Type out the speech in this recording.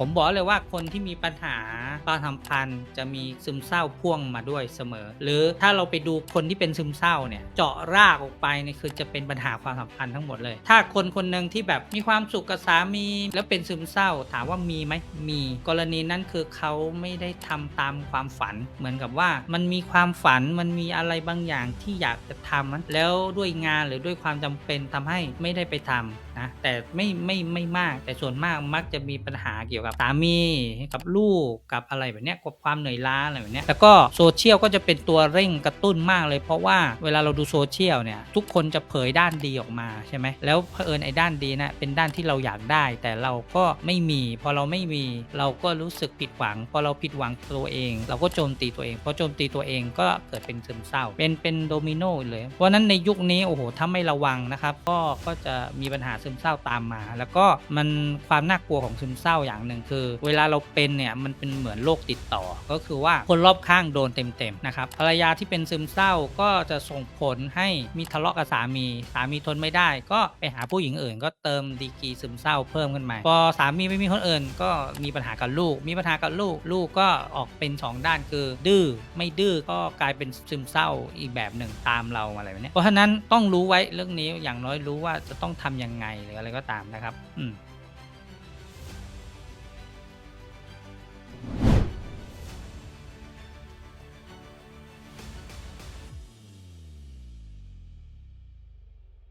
ผมบอกเลยว่าคนที่มีปัญหาความสัมพันธ์จะมีซึมเศร้าพ่วงมาด้วยเสมอ หรือถ้าเราไปดูคนที่เป็นซึมเศร้าเนี่ยเจาะรากออกไปเนี่ยคือจะเป็นปัญหาความสัมพันธ์ทั้งหมดเลย ถ้าคนคนหนึ่งที่แบบมีความสุขกับสามีแล้วเป็นซึมเศร้า ถามว่ามีไหมมีกรณีนั้นคือเขาไม่ได้ทำตามความฝัน เหมือนกับว่ามันมีความฝันมันมีอะไรบางอย่างที่อยากจะทำนั้นแล้วด้วยงานหรือด้วยความจำเป็นทำให้ไม่ได้ไปทำนะแต่ไม่ไม่ไม่มาก แต่ส่วนมากมักจะมีปัญหาเกี่ยวกับสามีกับลูกกับอะไรแบบเนี้ยกับความเหนื่อยล้าอะไรแบบเนี้ยแล้วก็โซเชียลก็จะเป็นตัวเร่งกระตุ้นมากเลย เพราะว่าเวลาเราดูโซเชียลเนี่ยทุกคนจะเผยด้านดีออกมาใช่ไหมแล้วเผอิญไอ้ด้านดีนะเป็นด้านที่เราอยากได้ แต่เราก็ไม่มีพอเราไม่มีเราก็รู้สึกผิดหวัง พอเราผิดหวังตัวเอง เราก็โจมตีตัวเองพอโจมตีตัวเองก็เกิดเป็นซึมเศร้า เป็นเป็นโดมิโนเลยเพราะนั้นในยุคนี้โอ้โหถ้าไม่ระวังนะครับก็ก็จะมีปัญหาซึมเศร้าตามมา แล้วก็มันความน่ากลัวของซึมเศร้าอย่างหนึ่งคือ เวลาเราเป็นเนี่ยมันเป็นเหมือนโรคติดต่อ ก็คือว่าคนรอบข้างโดนเต็มๆนะครับภรรยาที่เป็นซึมเศร้าก็จะส่งผลให้มีทะเลาะกับสามี สามีทนไม่ได้ ก็ไปหาผู้หญิงอื่น ก็เติมดีกีซึมเศร้าเพิ่มขึ้นมาพอสามีไม่มีคนอื่น ก็มีปัญหากับลูก มีปัญหากับลูกลูกก็ออกเป็นสองด้านคือ ดื้อไม่ดื้อก็กลายเป็นซึมเศร้าอีกแบบหนึ่งตามเราอะไรแบบนี้เพราะฉะนั้นต้องรู้ไว้เรื่องนี้อย่างน้อยรู้ว่าจะต้องทำยังไงหรืออะไรก็ตามนะครับ อืม